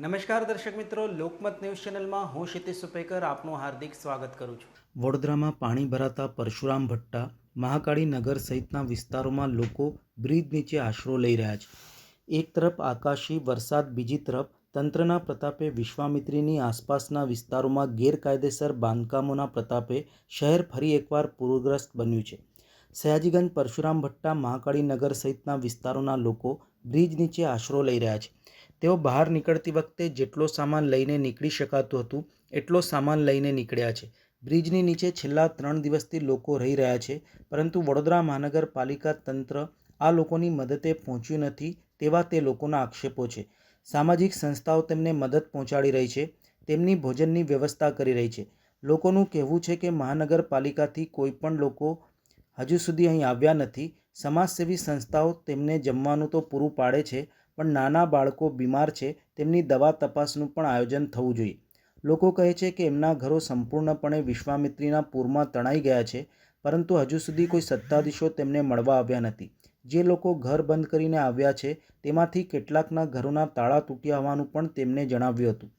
નમસ્કાર દર્શક મિત્રો, લોકમત ન્યૂઝ ચેનલમાં હું ક્ષિતિશ સુપેકર આપનું હાર્દિક સ્વાગત કરું છું. વડોદરામાં પાણી ભરાતા પરશુરામ ભટ્ટા મહાકાળી નગર સહિતના વિસ્તારોમાં લોકો બ્રિજ નીચે આશરો લઈ રહ્યા છે. એક તરફ આકાશી વરસાદ, બીજી તરફ તંત્રના પ્રતાપે વિશ્વામિત્રીની આસપાસના વિસ્તારોમાં ગેરકાયદેસર બાંધકામોના પ્રતાપે શહેર ફરી એકવાર પૂરગ્રસ્ત બન્યું છે. સયાજીગંજ પરશુરામ ભટ્ટા મહાકાળીનગર સહિતના વિસ્તારોના લોકો બ્રિજ નીચે આશરો લઈ રહ્યા છે. તેઓ બહાર નીકળતી વખતે જેટલો સામાન લઈને નીકળી શકાતું હતું, એટલો સામાન લઈને નીકળ્યા છે. બ્રિજની નીચે છેલ્લા ત્રણ દિવસથી લોકો રહી રહ્યા છે, પરંતુ વડોદરા મહાનગરપાલિકા તંત્ર આ લોકોની મદદે પહોંચ્યું નથી તેવા તે લોકોના આક્ષેપો છે. સામાજિક સંસ્થાઓ તેમને મદદ પહોંચાડી રહી છે, તેમની ભોજનની વ્યવસ્થા કરી રહી છે. લોકોનું કહેવું છે કે મહાનગરપાલિકાથી કોઈ પણ લોકો હજુ સુધી અહીં આવ્યા નથી. સમાજસેવી સંસ્થાઓ તેમને જમવાનું તો પૂરું પાડે છે, પણ નાના બાળકો બીમાર છે, તેમની દવા તપાસનું પણ આયોજન થવું જોઈએ. લોકો કહે છે કે એમના ઘરો સંપૂર્ણપણે વિશ્વામિત્રીના પૂરમાં તણાઈ ગયા છે, પરંતુ હજુ સુધી કોઈ સત્તાધીશો તેમને મળવા આવ્યા નથી. જે લોકો ઘર બંધ કરીને આવ્યા છે, તેમાંથી કેટલાકના ઘરોના તાળા તૂટ્યા હોવાનું પણ તેમને જણાવ્યું હતું.